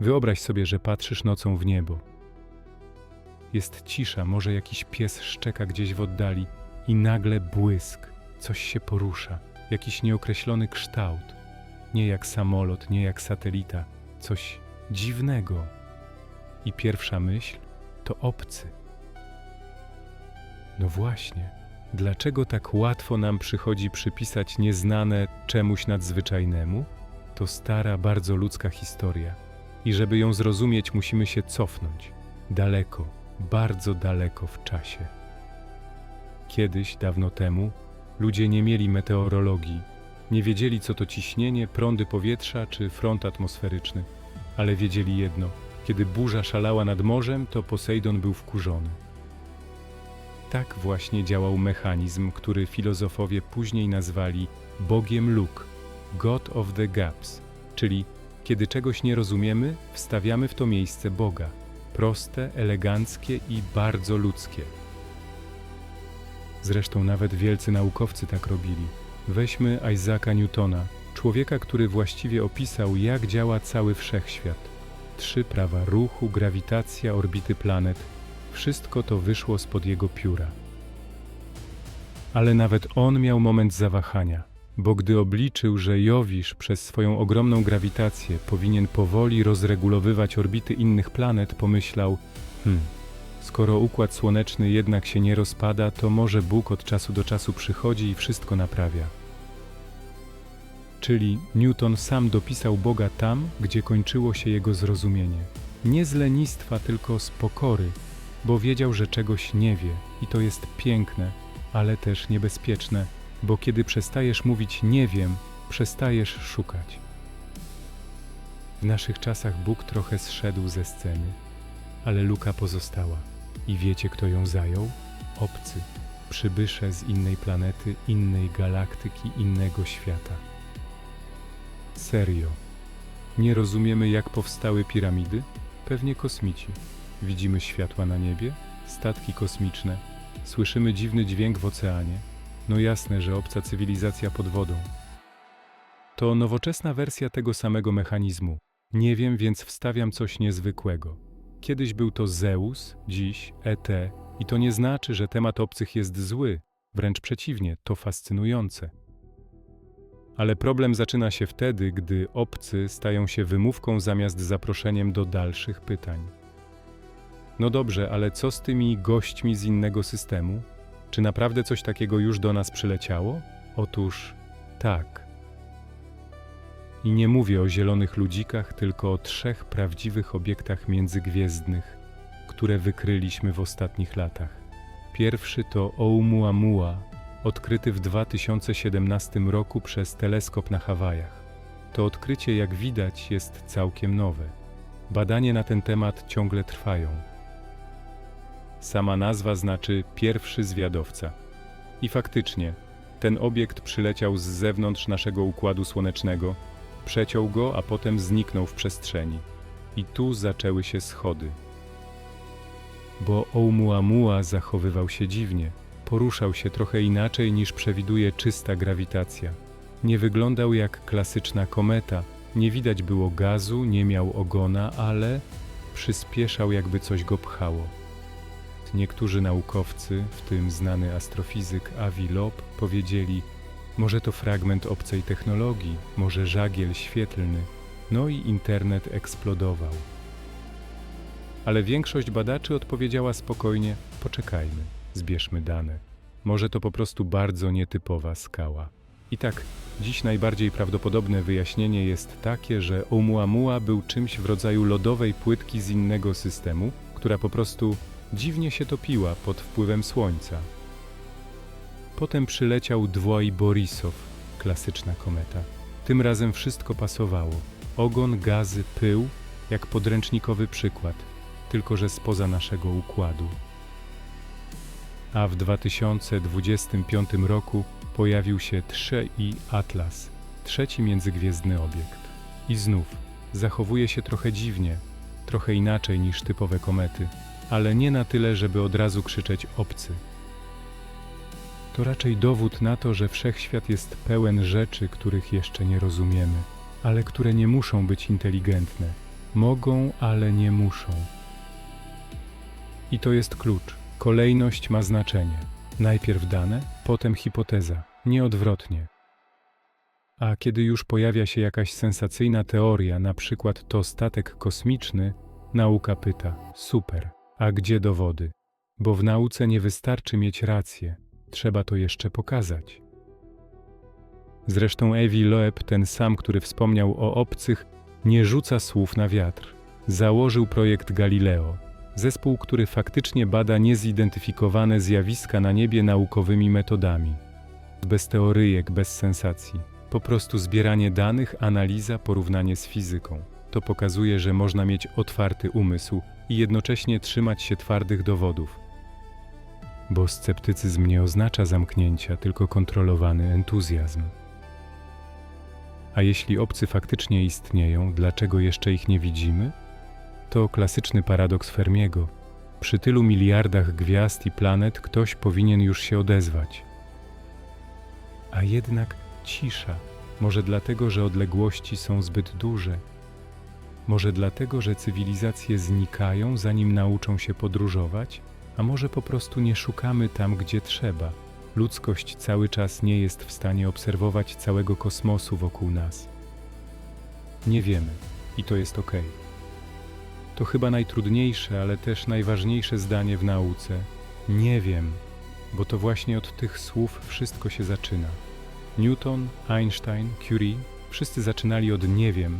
Wyobraź sobie, że patrzysz nocą w niebo. Jest cisza, może jakiś pies szczeka gdzieś w oddali i nagle błysk, coś się porusza, jakiś nieokreślony kształt. Nie jak samolot, nie jak satelita, coś dziwnego. I pierwsza myśl to obcy. No właśnie, dlaczego tak łatwo nam przychodzi przypisać nieznane czemuś nadzwyczajnemu? To stara, bardzo ludzka historia. I żeby ją zrozumieć, musimy się cofnąć daleko, bardzo daleko w czasie. Kiedyś, dawno temu, ludzie nie mieli meteorologii, nie wiedzieli, co to ciśnienie, prądy powietrza czy front atmosferyczny, ale wiedzieli jedno: kiedy burza szalała nad morzem, to Posejdon był wkurzony. Tak właśnie działał mechanizm, który filozofowie później nazwali Bogiem luk, God of the Gaps, czyli kiedy czegoś nie rozumiemy, wstawiamy w to miejsce Boga. Proste, eleganckie i bardzo ludzkie. Zresztą nawet wielcy naukowcy tak robili. Weźmy Isaaca Newtona, człowieka, który właściwie opisał, jak działa cały wszechświat. Trzy prawa ruchu, grawitacja, orbity planet wszystko to wyszło spod jego pióra. Ale nawet on miał moment zawahania, bo gdy obliczył, że Jowisz przez swoją ogromną grawitację powinien powoli rozregulowywać orbity innych planet, pomyślał: Hmm, skoro układ słoneczny jednak się nie rozpada, to może Bóg od czasu do czasu przychodzi i wszystko naprawia. Czyli Newton sam dopisał Boga tam, gdzie kończyło się jego zrozumienie. Nie z lenistwa, tylko z pokory, bo wiedział, że czegoś nie wie i to jest piękne, ale też niebezpieczne, bo kiedy przestajesz mówić nie wiem, przestajesz szukać. W naszych czasach Bóg trochę zszedł ze sceny, ale luka pozostała. I wiecie, kto ją zajął? Obcy, przybysze z innej planety, innej galaktyki, innego świata. Serio. Nie rozumiemy, jak powstały piramidy? Pewnie kosmici. Widzimy światła na niebie, statki kosmiczne, słyszymy dziwny dźwięk w oceanie. No jasne, że obca cywilizacja pod wodą. To nowoczesna wersja tego samego mechanizmu. Nie wiem, więc wstawiam coś niezwykłego. Kiedyś był to Zeus, dziś ET, i to nie znaczy, że temat obcych jest zły, wręcz przeciwnie, to fascynujące. Ale problem zaczyna się wtedy, gdy obcy stają się wymówką zamiast zaproszeniem do dalszych pytań. No dobrze, ale co z tymi gośćmi z innego systemu? Czy naprawdę coś takiego już do nas przyleciało? Otóż tak. I nie mówię o zielonych ludzikach, tylko o trzech prawdziwych obiektach międzygwiezdnych, które wykryliśmy w ostatnich latach. Pierwszy to Oumuamua, odkryty w 2017 roku przez teleskop na Hawajach. To odkrycie, jak widać, jest całkiem nowe. Badania na ten temat ciągle trwają. Sama nazwa znaczy pierwszy zwiadowca. I faktycznie, ten obiekt przyleciał z zewnątrz naszego układu słonecznego, przeciął go, a potem zniknął w przestrzeni. I tu zaczęły się schody. Bo Oumuamua zachowywał się dziwnie. Poruszał się trochę inaczej niż przewiduje czysta grawitacja. Nie wyglądał jak klasyczna kometa, nie widać było gazu, nie miał ogona, ale przyspieszał jakby coś go pchało. Niektórzy naukowcy, w tym znany astrofizyk Avi Loeb, powiedzieli, może to fragment obcej technologii, może żagiel świetlny, no i internet eksplodował. Ale większość badaczy odpowiedziała spokojnie: poczekajmy, zbierzmy dane. Może to po prostu bardzo nietypowa skała. I tak, dziś najbardziej prawdopodobne wyjaśnienie jest takie, że Oumuamua był czymś w rodzaju lodowej płytki z innego systemu, która po prostu dziwnie się topiła pod wpływem słońca. Potem przyleciał Dwoj Borisow, klasyczna kometa. Tym razem wszystko pasowało. Ogon, gazy, pył, jak podręcznikowy przykład, tylko że spoza naszego układu. A w 2025 roku pojawił się 3i Atlas, trzeci międzygwiezdny obiekt. I znów zachowuje się trochę dziwnie, trochę inaczej niż typowe komety, ale nie na tyle, żeby od razu krzyczeć obcy. To raczej dowód na to, że wszechświat jest pełen rzeczy, których jeszcze nie rozumiemy, ale które nie muszą być inteligentne. Mogą, ale nie muszą. I to jest klucz. Kolejność ma znaczenie. Najpierw dane, potem hipoteza, nie odwrotnie. A kiedy już pojawia się jakaś sensacyjna teoria, na przykład to statek kosmiczny, nauka pyta: super, a gdzie dowody? Bo w nauce nie wystarczy mieć rację, trzeba to jeszcze pokazać. Zresztą Ewi Loeb, ten sam, który wspomniał o obcych, nie rzuca słów na wiatr. Założył projekt Galileo, zespół, który faktycznie bada niezidentyfikowane zjawiska na niebie naukowymi metodami. Bez teoryjek, bez sensacji. Po prostu zbieranie danych, analiza, porównanie z fizyką. To pokazuje, że można mieć otwarty umysł i jednocześnie trzymać się twardych dowodów. Bo sceptycyzm nie oznacza zamknięcia, tylko kontrolowany entuzjazm. A jeśli obcy faktycznie istnieją, dlaczego jeszcze ich nie widzimy? To klasyczny paradoks Fermiego. Przy tylu miliardach gwiazd i planet ktoś powinien już się odezwać. A jednak cisza. Może dlatego, że odległości są zbyt duże. Może dlatego, że cywilizacje znikają, zanim nauczą się podróżować, a może po prostu nie szukamy tam, gdzie trzeba. Ludzkość cały czas nie jest w stanie obserwować całego kosmosu wokół nas. Nie wiemy, i to jest ok. To chyba najtrudniejsze, ale też najważniejsze zdanie w nauce. Nie wiem, bo to właśnie od tych słów wszystko się zaczyna. Newton, Einstein, Curie wszyscy zaczynali od nie wiem.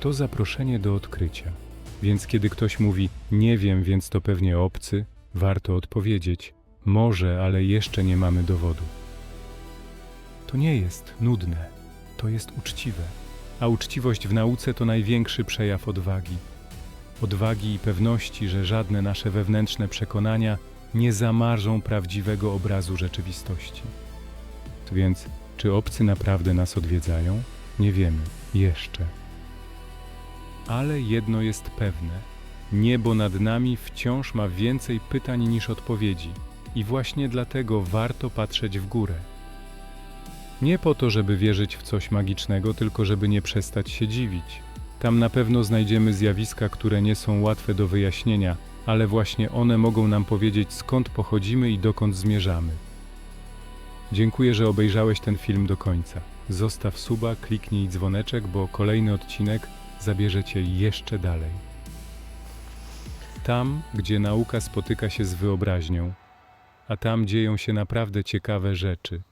To zaproszenie do odkrycia. Więc kiedy ktoś mówi nie wiem, więc to pewnie obcy, warto odpowiedzieć może, ale jeszcze nie mamy dowodu. To nie jest nudne, to jest uczciwe. A uczciwość w nauce to największy przejaw odwagi. Odwagi i pewności, że żadne nasze wewnętrzne przekonania nie zamarzą prawdziwego obrazu rzeczywistości. Więc, czy obcy naprawdę nas odwiedzają? Nie wiemy, jeszcze. Ale jedno jest pewne: niebo nad nami wciąż ma więcej pytań niż odpowiedzi, i właśnie dlatego warto patrzeć w górę. Nie po to, żeby wierzyć w coś magicznego, tylko żeby nie przestać się dziwić. Tam na pewno znajdziemy zjawiska, które nie są łatwe do wyjaśnienia, ale właśnie one mogą nam powiedzieć, skąd pochodzimy i dokąd zmierzamy. Dziękuję, że obejrzałeś ten film do końca. Zostaw suba, kliknij dzwoneczek, bo kolejny odcinek zabierze cię jeszcze dalej. Tam, gdzie nauka spotyka się z wyobraźnią, a tam dzieją się naprawdę ciekawe rzeczy.